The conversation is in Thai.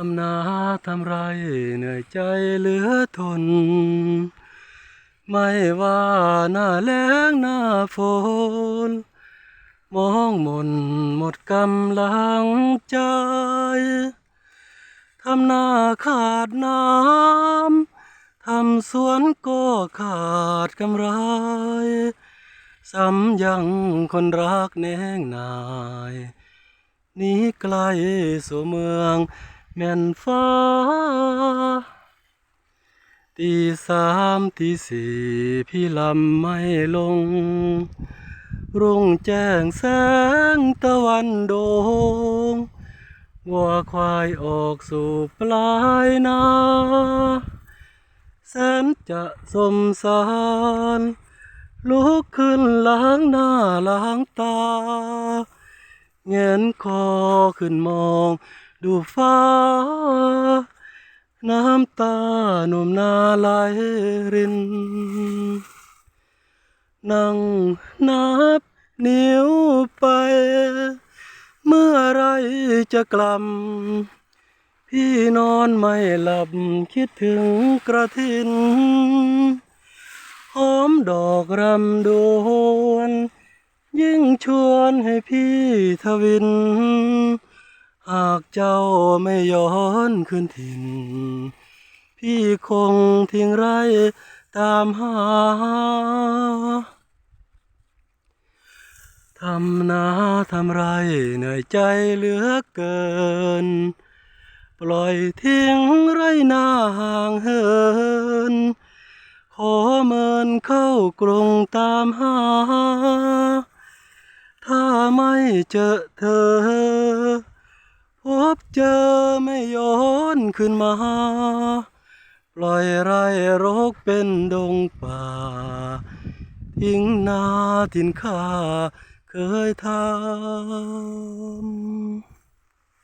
ทำนาทำไรเหนื่อยใจเหลือทน ไม่ว่าหน้าแล้งหน้าฝนมองมนหมดกำลังใจ ทำนาขาดน้ำ ทำสวนก็ขาดกำไร ซ้ำยังคนรักแนงนายหนี้ไกลสู่เมือง แม่นฟ้า ตีสามตีสี่พี่ลำไม่ลง รุ่งแจ้งแสงตะวันโดงวัวควายออกสู่ปลายนาแสนจะสมสารลุกขึ้นล้างหน้าล้างตาเงนคอขึ้นมอง ดูฟ้า น้ำตาหนุ่มนาไหลริน นั่งนับนิ้วไป เมื่อไรจะกลับ พี่นอนไม่หลับคิดถึงกระถินหอมดอกรำดวน ยิ่งชวนให้พี่ทวิน หากเจ้าไม่ย้อนคืนถิ่น พี่คงทิ้งไรตามหา ทำนาทำไรเหนื่อยใจเหลือเกิน ปล่อยทิ้งไรหน้าห่างเหิน ขอเมินเข้ากรุงตามหา ถ้าไม่เจอเธอ บเจอไม่ย้อนขึ้นมา ปล่อยไรรกเป็นดงป่า ทิ้งนาทินข้าเคยทำ